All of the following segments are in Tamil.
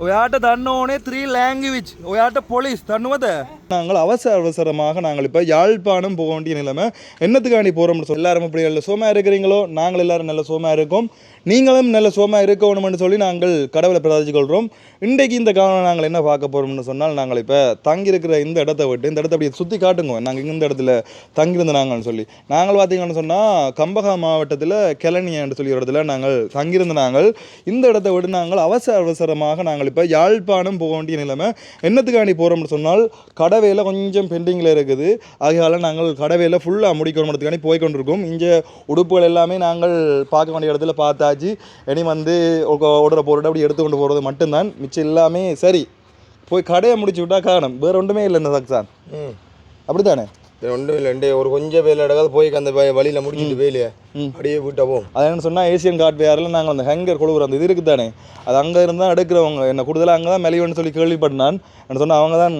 ඔයාට දන්න ඕනේ ත්‍රී ලෑංගවිච් ඔයාට පොලිස් දන්නවද? நாங்கள் அவசர அவசரமாக நாங்கள் இப்போ யாழ்ப்பாணம் போக வேண்டிய நிலைமை. என்னத்துக்காண்டி போகிறோம்னு சொல்லி எல்லாரும் இப்படி நல்ல சோமா இருக்கிறீங்களோ? நாங்கள் எல்லாரும் நல்ல சோமா இருக்கோம். நீங்களும் நல்ல சோமா இருக்கணும்னு சொல்லி நாங்கள் கடவுளை பிரார்த்திச்சு கொள்கிறோம் இன்றைக்கு இந்த காலம் நாங்கள் என்ன பார்க்க போகிறோம்னு சொன்னால் நாங்கள் இப்போ தங்கியிருக்கிற இந்த இடத்த விட்டு இந்த இடத்த அப்படியே சுற்றி காட்டுங்க. நாங்கள் இந்த இடத்துல தங்கியிருந்த நாங்கள்னு சொல்லி. நாங்கள் பார்த்தீங்கன்னு சொன்னால் கம்பகா மாவட்டத்தில் கிளனியான்னு சொல்லி ஒரு இடத்துல நாங்கள் தங்கியிருந்த நாங்கள் இந்த இடத்த விட்டு நாங்கள் அவசர அவசரமாக நாங்கள் இப்போ யாழ்ப்பாணம் போக வேண்டிய நிலைமை. என்னத்துக்காண்டி போகிறோம்னு சொன்னால் கடவையில் கொஞ்சம் பெண்டிங்கில் இருக்குது. ஆகையால் நாங்கள் கடவையில் ஃபுல்லாக முடிக்கணுன்றதுக்காண்டி போய் கொண்டிருக்கோம் இங்கே உடுப்புகள் எல்லாமே நாங்கள் பார்க்க வேண்டிய இடத்துல பார்த்தாச்சு. இனி வந்து ஓடுற பொருட்டை அப்படி எடுத்துக்கொண்டு போகிறது மட்டும்தான். மிச்சம் எல்லாமே சரி. போய் கடையை முடிச்சு விட்டா காணும் வேற ஒன்றுமே இல்லை இந்த சக்சான். அப்படித்தானே? ஒன்றும் இல்லை ஒரு கொஞ்சம் வேலை எடுக்காது போய் அந்த வழியில முடிச்சிட்டு வேலையை அப்படியே போகும் அது என்ன சொன்னால் ஏசியன் கார்ட் வேரில் நாங்கள் அந்த ஹேங்கர் கொடுக்குற அந்த இது இருக்குது தானே அது அங்கே இருந்தால் எடுக்கிறவங்க. என்ன கூடுதலாக அங்கே தான் மெலிவன்னு சொல்லி கேள்விப்பட்டான் என்ன சொன்னால் அவங்க தான்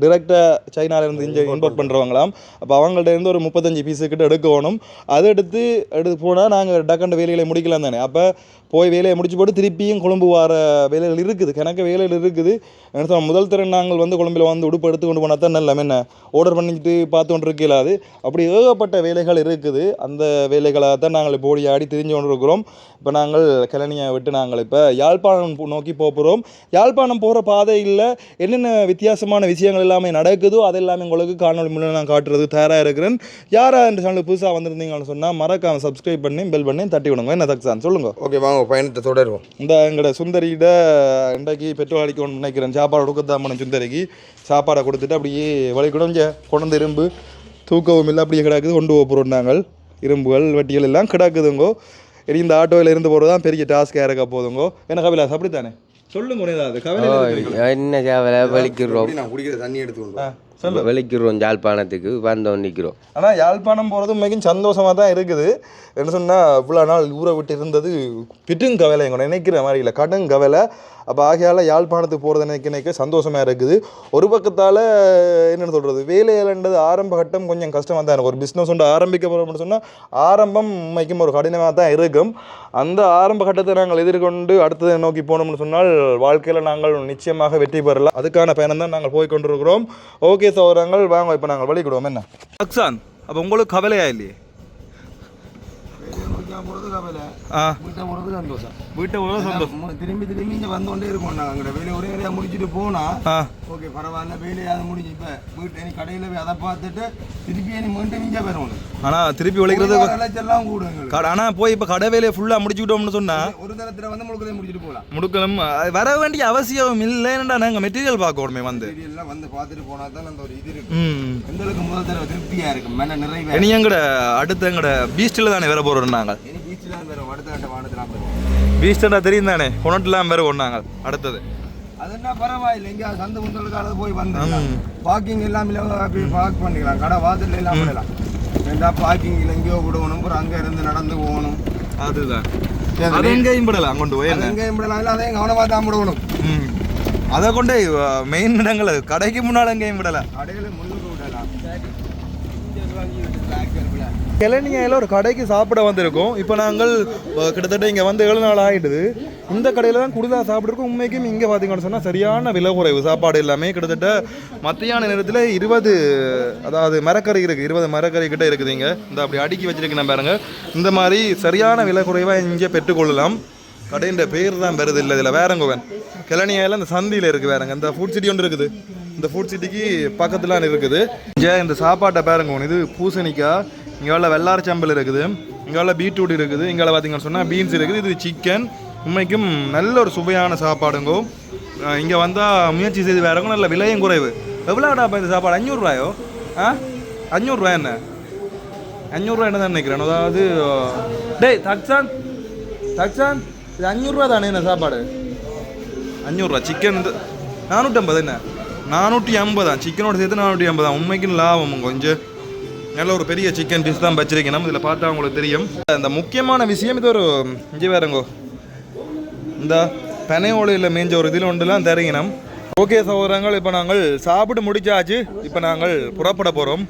டிரெக்டாக சைனாலேருந்து இங்கே இம்போர்ட் பண்ணுறவங்களாம் அப்போ அவங்கள்ட்ட இருந்து ஒரு முப்பத்தஞ்சு பீஸு கிட்ட எடுக்கணும். அதை எடுத்து எடுத்து போனால் நாங்கள் டக்கண்ட வேலைகளை முடிக்கலாம் தானே. அப்போ போய் வேலையை முடிச்சு போட்டு திருப்பியும் கொழும்பு வர வேலைகள் இருக்குது. கணக்கு வேலைகள் இருக்குது. என்ன சொல்ல முதல் திறன் நாங்கள் வந்து கொழும்பில் வந்து உடுப்பு எடுத்து கொண்டு போனால் தான் நல்ல என்ன? ஆர்டர் பண்ணிட்டு பார்த்து கொண்டு இருக்கலாது. அப்படி ஏகப்பட்ட வேலைகள் இருக்குது. அந்த வேலைகளாக தான் நாங்கள் இப்போ ஓடி ஆடி திரிஞ்சு கொண்டு இருக்கிறோம் இப்போ நாங்கள் கிளனியை விட்டு நாங்கள் இப்போ யாழ்ப்பாணம் நோக்கி போகிறோம் யாழ்ப்பாணம் போகிற பாதையில் என்னென்ன வித்தியாசமான விஷயங்கள் எல்லாமே நடக்குதோ அது உங்களுக்கு காணொலி மூலம் நான் காட்டுறது தயாராக இருக்கிறேன். யாராக இந்த சேனல் புதுசாக வந்திருந்தீங்கன்னு சொன்னால் மறக்காம சப்ஸ்கிரைப் பண்ணி பெல் பண்ணி தட்டி விடுங்க என்ன தக்ஸான் சொல்லுங்கள் ஓகே வாங்க பயணத்தை தொடருவோம். இந்த எங்களோட சுந்தரியிட இன்றைக்கு பெட்ரோல் அடிக்கணும்னு நினைக்கிறேன் சாப்பாடு கொடுக்கத்தான் சுந்தரிக்கு சாப்பாடை கொடுத்துட்டு அப்படியே வழி குடஞ்ச கொண்டு இரும்பு தூக்கவும் இல்லை அப்படியே கிடக்குது. கொண்டு போக போகிறோம் நாங்கள். இரும்புகள் வட்டிகள் எல்லாம் கிடக்குதுங்கோ. இனி இந்த ஆட்டோவில் இருந்து போகிறது தான் பெரிய டாஸ்க்காக இருக்க போதுங்கோ என்ன கபிலாஸ் அப்படித்தானே? சொல்லுங்க ஏதாவது. கவலை என்ன சேவலை வெளிக்கிறோம் அப்படி நான் குடிக்கிற தண்ணி எடுத்துக்கொண்டு. வெளிக்கிறோம் ஜாழ்ப்பாணத்துக்கு வந்தோம் நிற்கிறோம் ஆனால் யாழ்ப்பாணம் போகிறது மிகவும் சந்தோஷமாக தான் இருக்குது. என்ன சொன்னால் இவ்வளோ நாள் ஊரை விட்டு இருந்தது பிட்டுங் கவலை. எங்க நினைக்கிற மாதிரி இல்லை. கடும் கவலை. அப்போ ஆகையால் யாழ்ப்பாணத்துக்கு போகிறது நினைக்க நினைக்க சந்தோஷமாக இருக்குது. ஒரு பக்கத்தால் என்னென்னு சொல்கிறது வேலையிலன்றது ஆரம்ப கட்டம் கொஞ்சம் கஷ்டமாக தான் இருக்கும். ஒரு பிஸ்னஸ் ஒன்று ஆரம்பிக்க போகிறோம்னு சொன்னால் ஆரம்பம் உண்மைக்கும் ஒரு கடினமாக தான் இருக்கும். அந்த ஆரம்ப கட்டத்தை நாங்கள் எதிர்கொண்டு அடுத்ததை நோக்கி போனோம்னு சொன்னால் வாழ்க்கையில் நாங்கள் நிச்சயமாக வெற்றி பெறலாம். அதுக்கான பயணம் தான் நாங்கள் போய் கொண்டிருக்கிறோம். ஓகே. ஓகே சௌரங்கள் வாங்க இப்போ நாங்கள் வழிகிடுவோம் என்ன? அக்சான் அப்போ உங்களுக்கு கவலையா இல்லையே? வீட்டை போகிறது சந்தோஷம். வீட்டை உள்ள சந்தோஷம். திரும்பி திரும்பி இங்கே வந்தோண்டே இருக்கோம் நாங்கள் அங்கே வேலையை ஒரே வேலையாக முடிச்சுட்டு போனா ஆ. ஓகே பரவாயில்ல வேலையாக முடிஞ்சு. இப்போ வீட்டு நீ கடையில் போய் அதை பார்த்துட்டு திருப்பி நீ மீண்டும் இங்கே வரணும் ஆனால் திருப்பி உழைக்கிறது விளைச்செல்லாம் கூட எங்களுக்கு. கட- ஆனா போய் இப்போ கடை வேலையை ஃபுல்லாக முடிச்சுக்கிட்டோம்னு சொன்னா ஒரு தரத்தில் வந்து முழுக்கதையும் முடிச்சுட்டு போகலாம். முடுக்கலும் அது வர வேண்டிய அவசியம் இல்லைன்னுடா நாங்கள் மெட்டீரியல் பார்க்கணுமே வந்து. எல்லாம் வந்து பார்த்துட்டு போனா தான் அந்த ஒரு இது இருக்கு ம் எங்களுக்கு முதல் தடவை திருப்தியா இருக்கு மன நிறைவே இனி எங்கட அடுத்த எங்கட பீஸ்டில் தானே வர போகிறோம் நாங்கள் இனி பீச்சில் வரும் அடுத்த கட்ட வானத்தில் வரும் பீஸ்டா தெரியும் தானே கொணட்டெலாம் வேற நாங்கள் அடுத்தது. அதுன்னா பரவாயில்லை எங்க சந்த முந்தலுக்காக போய் வந்துடலாம். பார்க்கிங் எல்லாம் இல்லை அப்படி பார்க் பண்ணிக்கலாம். கடை வாசல்ல எல்லாம் பண்ணலாம் ரெண்டா பார்க்கிங்கில் எங்கேயோ விடணும் அப்புறம் அங்கே இருந்து நடந்து போகணும். அதுதான். அது எங்கேயும் விடலாம் கொண்டு போய் என்ன? எங்கேயும் விடலாம் இல்லை அதையும் கவனமாக தான் விடணும். அதை கொண்டு மெயின் இடங்கள் அது. கடைக்கு முன்னால் எங்கேயும் விடலாம். கடைகளை முன்னுக்கு விடலாம் கிளனியாயில் ஒரு கடைக்கு சாப்பிட வந்திருக்கோம். இப்போ நாங்கள் கிட்டத்தட்ட இங்கே வந்து ஏழு நாள் ஆகிடுது இந்த கடையில் தான் கூடுதலாக சாப்பிட்ருக்கோம் உண்மைக்கும் இங்கே பார்த்தீங்கன்னு சொன்னால் சரியான விலை குறைவு. சாப்பாடு எல்லாமே கிட்டத்தட்ட மத்தியான நேரத்தில் இருபது அதாவது மரக்கறி இருக்குது இருபது மரக்கறி கிட்டே இருக்குது இங்கே. இந்த அப்படி அடுக்கி வச்சுருக்கேன் பாருங்க. இந்த மாதிரி சரியான விலை குறைவாக இங்கே பெற்றுக்கொள்ளலாம். கடையின் பேர் தான் வருது இல்லை இதில் வேறங்கோவன். கிளனியாயில் இந்த சந்தியில் இருக்குது வேறங்க இந்த ஃபுட் சிட்டி ஒன்று இருக்குது. இந்த ஃபுட் சிட்டிக்கு பக்கத்தில் இருக்குது. இங்கே இந்த சாப்பாட்டை பாருங்க. இது பூசணிக்காய் இங்கே உள்ள வெள்ளார சம்பல் இருக்குது. இங்கே உள்ள பீட்ரூட் இருக்குது. இங்கே பார்த்தீங்கன்னு சொன்னால் பீன்ஸ் இருக்குது. இது சிக்கன் உண்மைக்கும் நல்ல ஒரு சுவையான சாப்பாடுங்கோ. இங்கே வந்தால் முயற்சி செய்து வேறங்க நல்ல விலையும் குறைவு. எவ்வளோடாப்பா இந்த சாப்பாடு? அஞ்சூறுரூவாயோ ஆ? அஞ்சூறுரூவா என்ன? அஞ்சூறுரூவா என்ன தான் நினைக்கிறேன்? அதாவது டேய் தக்சான் தக்ஸான் இது அஞ்சூறுரூவா தானே என்ன சாப்பாடு? அஞ்சூறுரூவா சிக்கன் இது நானூற்றம்பது என்ன? நானூற்றி ஐம்பதா? சிக்கனோட சேர்த்து நானூற்றி ஐம்பதா? உண்மைக்கும் லாபம் கொஞ்சம். நல்ல ஒரு பெரிய சிக்கன் பீஸ் தான் வச்சிருக்கணும் இதில் பார்த்தா உங்களுக்கு தெரியும். இந்த முக்கியமான விஷயம் இது ஒரு இஞ்சி வேறங்கோ இந்த பனை ஓலையில் மேஞ்ச ஒரு இதில் ஒன்றுலாம் தரீங்கணும் ஓகே சகோதரங்கள் இப்போ நாங்கள் சாப்பிட்டு முடிச்சாச்சு. இப்போ நாங்கள் புறப்பட போகிறோம்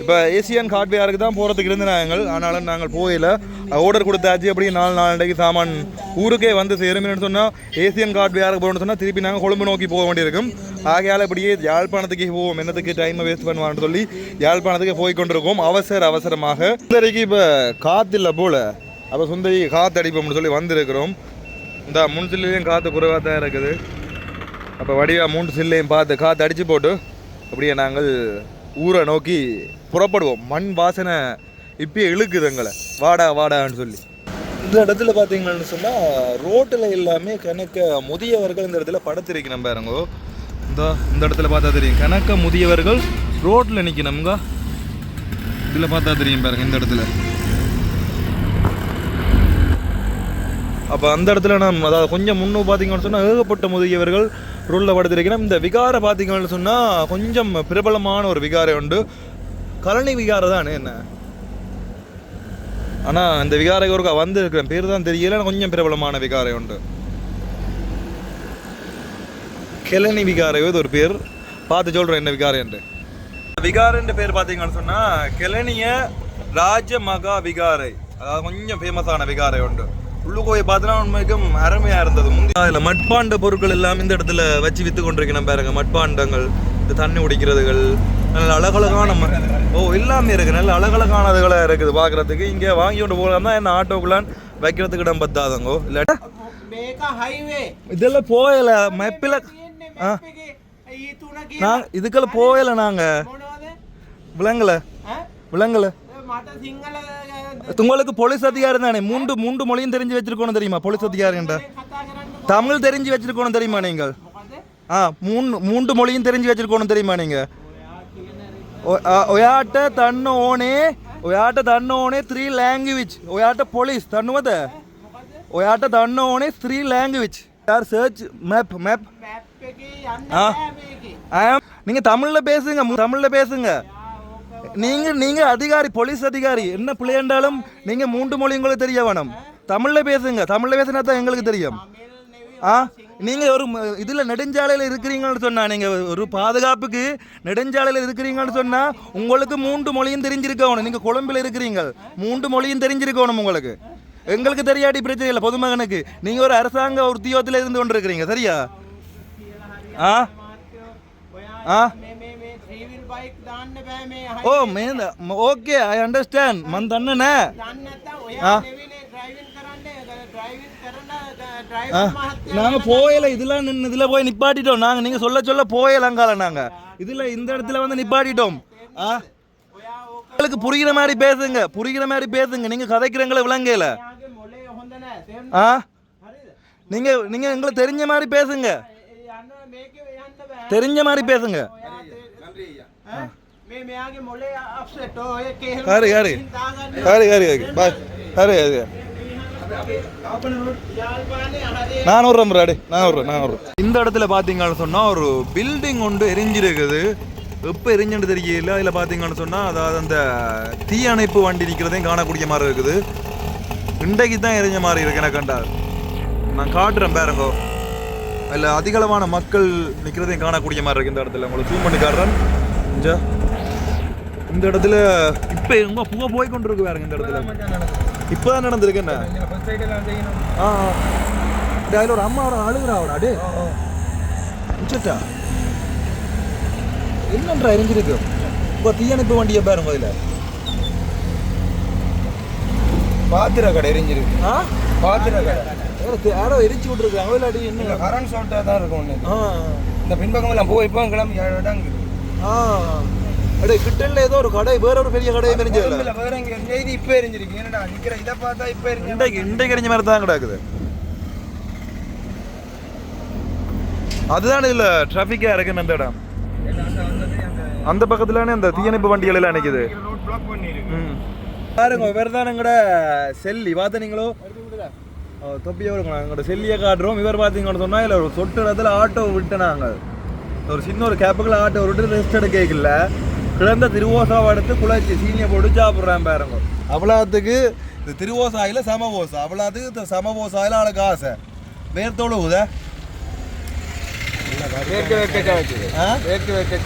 இப்போ ஏசியன் ஹார்ட்வேருக்கு தான் போகிறதுக்கு இருந்து நாங்கள். ஆனாலும் நாங்கள் போகல. ஆர்டர் கொடுத்தாச்சு. அப்படியே நாலு நாளைக்கு சாமான் ஊருக்கே வந்து சேரும்னு சொன்னால் ஏசியன் ஹார்ட்வேருக்கு போகணும்னு சொன்னால் திருப்பி நாங்கள் கொழும்பு நோக்கி போக வேண்டியிருக்கும். ஆகையால் இப்படியே யாழ்ப்பாணத்துக்கு போவோம். என்னத்துக்கு டைமை வேஸ்ட் பண்ணுவான்னு சொல்லி யாழ்ப்பாணத்துக்கு போய் கொண்டிருக்கோம். அவசர அவசரமாக. சுந்தரிக்கு இப்போ காத்தில்லை போல. அப்போ சுந்தரி காற்று அடிப்போம்னு சொல்லி வந்திருக்கிறோம். இந்த முன் சில்லையும் காற்று குறைவாக தான் இருக்குது. அப்போ வடிவா மூன்று சில்லையும் பார்த்து காற்று அடித்து போட்டு அப்படியே நாங்கள் ஊரை நோக்கி புறப்படுவோம். மண் வாசனை இப்பயே இழுக்குது எங்களை. வாடா வாடான்னு சொல்லி. இந்த இடத்துல பார்த்தீங்கன்னு சொன்னால் ரோட்டில் எல்லாமே கணக்க முதியவர்கள் இந்த இடத்துல படத்திருக்கணும் பாருங்கோ. இந்த இந்த இடத்துல பார்த்தா தெரியும். கணக்க முதியவர்கள் ரோட்டில் நிற்கணுங்க இதில் பார்த்தா தெரியும் பாருங்க இந்த இடத்துல. அப்போ அந்த இடத்துல நம்ம அதாவது கொஞ்சம் முன்னு பார்த்தீங்கன்னு சொன்னால் ஏகப்பட்ட முதியவர்கள் ரூலில் படுத்திருக்கிறோம் இந்த விகாரை பார்த்தீங்கன்னு சொன்னால் கொஞ்சம் பிரபலமான ஒரு விகாரை உண்டு. கலனி விகாரை தானே என்ன? ஆனால் இந்த விகாரைக்கு ஒருக்கா வந்திருக்கிறேன். பேர் தான் தெரியல கொஞ்சம் பிரபலமான விகாரை உண்டு. கிளனி விகாரையோ இது ஒரு பேர். பார்த்து சொல்கிறேன் என்ன விகாரைன்ட்டு விகாரன்ற பேர் பார்த்தீங்கன்னு சொன்னால் கிளனிய ராஜமகா விகாரை. அதாவது கொஞ்சம் ஃபேமஸான விகாரை உண்டு. உள்ளு உள்ளுக்கோவை பார்த்தோன்னா உண்மைக்கும் அருமையாக இருந்தது முந்தைய அதில் மட்பாண்ட பொருட்கள் எல்லாம் இந்த இடத்துல வச்சு விற்று கொண்டிருக்கணும் பாருங்க. மட்பாண்டங்கள் இந்த தண்ணி குடிக்கிறதுகள் நல்ல அழகழகான ஓ எல்லாமே இருக்குது நல்ல அழகழகானதுகளாக இருக்குது பார்க்குறதுக்கு இங்கே வாங்கி கொண்டு போகலாம் தான் இந்த ஆட்டோக்குள்ளான் வைக்கிறதுக்கு இடம் பத்தாதங்கோ. இல்லாட்டா இதெல்லாம் போகல. மெப்பில் ஆ. நான் இதுக்கெல்லாம் போகலை நாங்கள் விளங்கலை விளங்கலை உங்களுக்கு போலீஸ் அதிகாரம் தானே மூன்று மூன்று மொழியும் தெரிஞ்சு வச்சிருக்கணும் தெரியுமா போலீஸ் அதிகாரம்ன்ற தமிழ் தெரிஞ்சு வச்சிருக்கணும் தெரியுமா நீங்கள் ஆ மூணு மூன்று மொழியும் தெரிஞ்சு வச்சிருக்கணும் தெரியுமா நீங்கள் ඔයාට තන්න ඕනේ ඔයාට දන්න ඕනේ ත්‍රී ලෑංගිවිච් ඔයාට පොලිස් දන්නුවද ඔයාට දන්න ඕනේ ස්ත්‍රී ලෑංගිවිච් சர்ச் மேப் மேப் ஆ நீங்கள் தமிழில் பேசுங்க தமிழில் பேசுங்க நீங்க நீங்க அதிகாரி போலீஸ் அதிகாரி. என்ன பிள்ளையண்டாலும் நீங்க மூன்று மொழி உங்களுக்கு தெரிய வேணும். தமிழ்ல பேசுங்க. தமிழ்ல பேசினா தான் எங்களுக்கு தெரியும். ஆ? நீங்க ஒரு இதுல நெடுஞ்சாலையில இருக்கிறீங்கன்னு சொன்னா நீங்க ஒரு பாதுகாப்புக்கு நெடுஞ்சாலையில இருக்கிறீங்கன்னு சொன்னா உங்களுக்கு மூன்று மொழியும் தெரிஞ்சிருக்கணும். நீங்க கொழும்புல இருக்கிறீங்க. மூன்று மொழியும் தெரிஞ்சிருக்கணும் உங்களுக்கு. எங்களுக்கு தெரியாட்டி பிரச்சனை இல்லை பொதுமகனுக்கு. நீங்க ஒரு அரசாங்க உத்தியோகத்தில் இருந்து கொண்டு இருக்கிறீங்க சரியா? ஆ? ஆ? Oh man okay I understand ಮಂದ್ ಅಣ್ಣನೇ நாங்க போயில இதெல்லாம் நின்று இதுல போய் நிப்பாட்டிட்டோம் நாங்க நீங்க சொல்ல சொல்ல போயலங்கால நாங்க இதுல இந்த இடத்துல வந்து நிப்பாட்டிட்டோம் உங்களுக்கு புரிகிற மாதிரி பேசுங்க புரிகிற மாதிரி பேசுங்க நீங்க கதைக்கிறவங்களை விளங்கல ஆ நீங்க நீங்க எங்களை தெரிஞ்ச மாதிரி பேசுங்க தெரிஞ்ச மாதிரி பேசுங்க हरे हरे हरे हरे हरे बाय हरे हरे நானூறு ரே நானூறு நானூறு இந்த இடத்துல பார்த்தீங்கன்னு சொன்னால் ஒரு பில்டிங் ஒன்று எரிஞ்சிருக்குது. எப்போ எரிஞ்சுன்னு தெரியல அதில் பார்த்தீங்கன்னு சொன்னா அதாவது அந்த தீயணைப்பு வண்டி நிற்கிறதையும் காணக்கூடிய மாதிரி இருக்குது. இன்றைக்கு தான் எரிஞ்ச மாதிரி இருக்கு எனக்கு கண்டா நான் காட்டுறேன் பேரங்கோ. அதில் அதிகளவான மக்கள் நிற்கிறதையும் காணக்கூடிய மாதிரி இருக்கு இந்த இடத்துல. உங்களுக்கு ஜூம் பண்ணி காட்டுறேன். இஞ்சா. இந்த இடத்துல இப்போ எங்க புகை போய் கொண்டு இருக்கு பாருங்க இந்த இடத்துல. இப்போ தான் நடந்திருக்கு. என்ன? ஆ அதுல ஒரு அம்மா ஒரு அழுகுறாவடா டே உச்சட்டா என்னன்றா எரிஞ்சிருக்கு? இப்போ தீயணைப்பு வண்டியை பாருங்க அதில் பாத்திர கடை எரிஞ்சிருக்கு. ஆ? பாத்திர கடை. யாரோ எரிச்சு விட்ருக்காங்க இல்லாட்டி இந்த என்ன கரண்ட் ஷார்ட்டாக தான் இருக்கும். ஆ இந்த பின்பக்கம் எல்லாம் போய் இப்போ கிளம்பி ஏழு இடம் ஆ. அடே கிட்டல ஏதோ ஒரு கடை வேற ஒரு பெரிய கடை எரிஞ்சதில்ல கொழும்புல வேற எங்க எரிஞ்சு, இது இப்போ எரிஞ்சிருக்கு. என்னடா நிக்கிற இதை பார்த்தா இப்போ எரிஞ்சு இன்றைக்கு இன்றைக்கு எரிஞ்ச மாதிரி தான் கிடக்குது அதுதான் இதுல டிராஃபிக்கா இருக்குன்னு அந்த இடம். அந்த பக்கத்துலானே அந்த தீயணைப்பு வண்டிகள் எல்லாம் நிக்குது. பாருங்க இவர் தான் எங்கட செல்லி. பார்த்த நீங்களோ? தொப்பியா இருக்கும் எங்களோட செல்லியை காட்டுறோம். இவர் பார்த்தீங்கன்னு சொன்னா இல்லை ஒரு சொட்டு இடத்துல ஆட்டோ விட்டுனாங்க. ஒரு சின்ன ஒரு கேப்புக்குள்ள ஆட்டோ விட்டு ரெஸ்ட் எடுக்கல கிடந்த திருவோசாவை எடுத்து குழச்சி சீனியை போட்டு சாப்பிட்றேன் பாருங்க. அவ்வளோத்துக்கு இது திருவோசாயில் சமவோசா. அவ்வளோத்துக்கு இந்த சமவோசாயில் ஆளுக்கு ஆசை. வேர்த்தோடு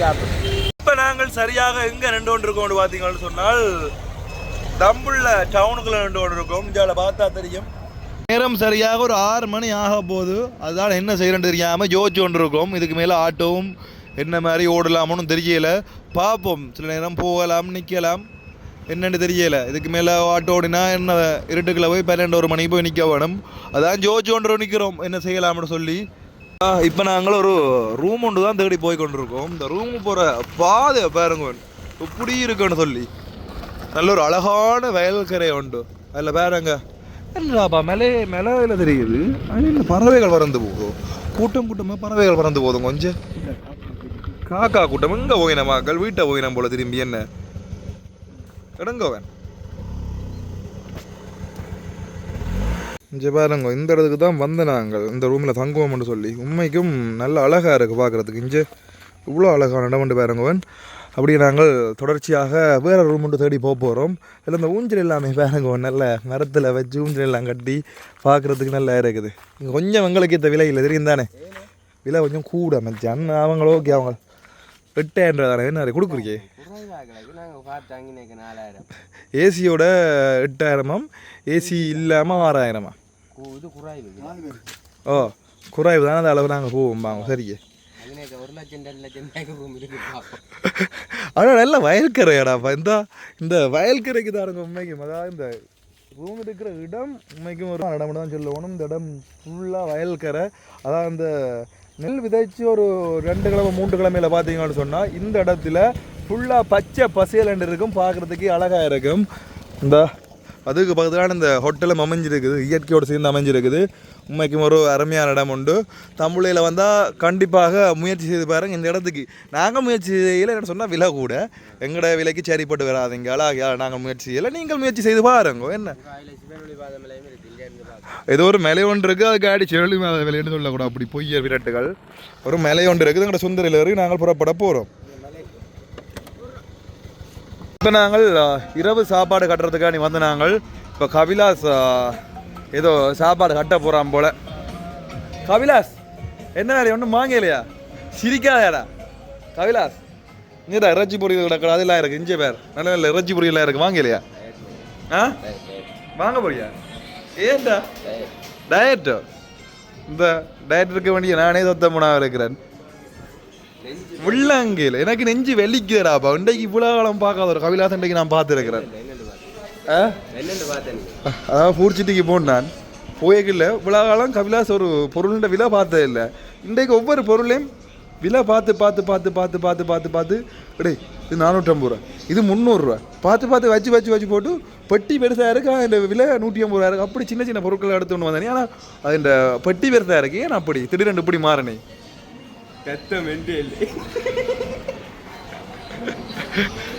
சாப்பிட்டு இப்போ நாங்கள் சரியாக எங்கே நின்று கொண்டிருக்கோம்னு பார்த்தீங்கன்னு சொன்னால் தம்புள்ள டவுனுக்குள்ள நின்று கொண்டிருக்கோம் இதில் பார்த்தா தெரியும். நேரம் சரியாக ஒரு ஆறு மணி ஆக போகுது. அதனால் என்ன செய்யறேன்னு தெரியாமல் யோசிச்சு கொண்டிருக்கோம் இதுக்கு மேலே ஆட்டோவும் என்ன மாதிரி ஓடலாமோன்னு தெரியல. பார்ப்போம். சில நேரம் போகலாம் நிற்கலாம் என்னென்னு தெரியல. இதுக்கு மேலே ஆட்டோ ஓடினா என்ன இருட்டுக்குள்ளே போய் பன்னெண்டு ஒரு மணிக்கு போய் நிற்க வேணும். அதான் ஜோஜ் ஒன்று நிற்கிறோம் என்ன செய்யலாம்னு சொல்லி. இப்போ நாங்கள் ஒரு ரூம் ஒன்று தான் தேடி போய் கொண்டிருக்கோம். இந்த ரூமு போகிற பாதை பாருங்க. இப்படி இருக்குன்னு சொல்லி. நல்ல ஒரு அழகான வயல்கரை உண்டு. அதில் பாருங்க. என்னடாப்பா மேலே மேலே தெரியுது. இந்த பறவைகள் பறந்து போகும் கூட்டம் கூட்டமாக பறவைகள் பறந்து போதும் கொஞ்சம்? காக்கா கூட்டம் எங்கே போயின மக்கள்? வீட்டை போயின போல திரும்பி என்ன? இடங்கோவன் இங்கே பாருங்க இந்த இடத்துக்கு தான் வந்த நாங்கள். இந்த ரூமில் தங்குவோம்னு சொல்லி. உண்மைக்கும் நல்ல அழகாக இருக்குது பார்க்குறதுக்கு இங்கே இவ்வளோ அழகான இடம் பாருங்கவன் அப்படியே நாங்கள் தொடர்ச்சியாக வேறு ரூம் ஒன்று தேடி போக போகிறோம் இதில் இந்த ஊஞ்சல் எல்லாமே பாருங்க நல்ல மரத்தில் வச்சு ஊஞ்சல் எல்லாம் கட்டி பார்க்குறதுக்கு நல்லா இருக்குது. இங்கே கொஞ்சம் எங்களுக்கு இந்த விலை இல்லை தெரியும் தானே? விலை கொஞ்சம் கூட மச்சான் அவங்களோ ஓகே அவங்க எட்டாயிரம் தானே என்ன கொடுக்குறீங்க? ஏசியோட எட்டாயிரமாம் ஏசி இல்லாமல் ஆறாயிரமா? ஓ குறைவு தானே அந்த அளவு நாங்கள் போவோம் வாங்க சரிங்க. அதுனேக்க ஒரு லட்சம் ரெண்டு லட்சம் இருக்கு ஆனால் நல்ல வயல்கரையாடாப்பா இந்த இந்த வயல்கரைக்கு தாருங்க உண்மைக்கும். அதாவது இந்த ரூம் இருக்கிற இடம் உண்மைக்கும் ஒரு இடம் தான் சொல்லணும். இந்த இடம் ஃபுல்லாக வயல்கரை. அதான் இந்த நெல் விதைச்சு ஒரு ரெண்டு கிழமை மூன்று கிழமையில் பார்த்தீங்கன்னு சொன்னால் இந்த இடத்துல ஃபுல்லாக பச்சை பசேலண்டு இருக்கும். பார்க்குறதுக்கு அழகாக இருக்கும். இந்த அதுக்கு பக்கத்தில் இந்த ஹோட்டலும் அமைஞ்சிருக்குது. இயற்கையோடு சேர்ந்து அமைஞ்சிருக்குது. உண்மைக்கும் ஒரு அருமையான இடம் உண்டு. தமிழில் வந்தால் கண்டிப்பாக முயற்சி செய்து பாருங்கள் இந்த இடத்துக்கு. நாங்கள் முயற்சி செய்யலை என்ன சொன்னால் விலை கூட. எங்களோட விலைக்கு சரிப்பட்டு வராதிங்க. அழகா நாங்கள் முயற்சி செய்யலை நீங்கள் முயற்சி செய்து பாருங்க என்ன? ஏதோ ஒரு மலை ஒன்று இருக்குது அதுக்கு ஆடி செழி மாத விலைன்னு சொல்லக்கூடாது. அப்படி பொய்ய விரட்டுகள். ஒரு மலை ஒன்று இருக்குது எங்களோட சுந்தரில் வரைக்கும் நாங்கள் புறப்பட போகிறோம் இப்போ நாங்கள் இரவு சாப்பாடு கட்டுறதுக்காக வந்து நாங்கள் இப்போ கபிலாஸ் அ, ஏதோ சாப்பாடு கட்ட போகிறான் போல. கபிலாஸ் என்ன வேலை ஒன்றும் வாங்கலையா சிரிக்காதடா. கபிலாஸ் இங்கே இறைச்சி பொரியல் கிடக்கிற அதெல்லாம் இருக்குது இங்கே பேர். நல்ல நல்ல இறைச்சி பொரியல்லாம் இருக்குது வாங்கலையா ஆ? வாங்க போறியா? ஏன்டா? டயட்டோ இந்த டயட் இருக்க வேண்டிய நானே சொத்தமுனாக இருக்கிறேன். உள்ளாங்கல் எனக்கு நெஞ்சு வெள்ளிக்குதுடாப்பா இன்றைக்கு இவ்வளோ காலம் பார்க்காத ஒரு கவிலாசன் இன்றைக்கு நான் பார்த்துருக்கிறேன். ஆ? என்னென்னு பார்த்தேன் அதாவது பூர்ச்சிட்டிக்கு போனான். போயக்கில்ல இவ்வளோ காலம் கவிலாஸ் ஒரு பொருளுண்ட விலை பார்த்தது இல்லை. இன்றைக்கு ஒவ்வொரு பொருளையும் விலை பார்த்து பார்த்து பார்த்து பார்த்து பார்த்து பார்த்து பார்த்து டேய் இது நானூற்றம்பது ரூபா. இது முந்நூறுரூவா பார்த்து பார்த்து வச்சு வச்சு வச்சு போட்டு பெட்டி பெருசாக இருக்கா இந்த விலை நூற்றி ஐம்பது ரூபா இருக்குது அப்படி சின்ன சின்ன பொருட்கள் எடுத்து ஒன்று வந்தேன். ஆனால் அது இந்த பெட்டி பெருசாக இருக்கு ஏன் அப்படி திடீரென்று இப்படி மாறினேன். பெத்த மெண்டே இல்லை.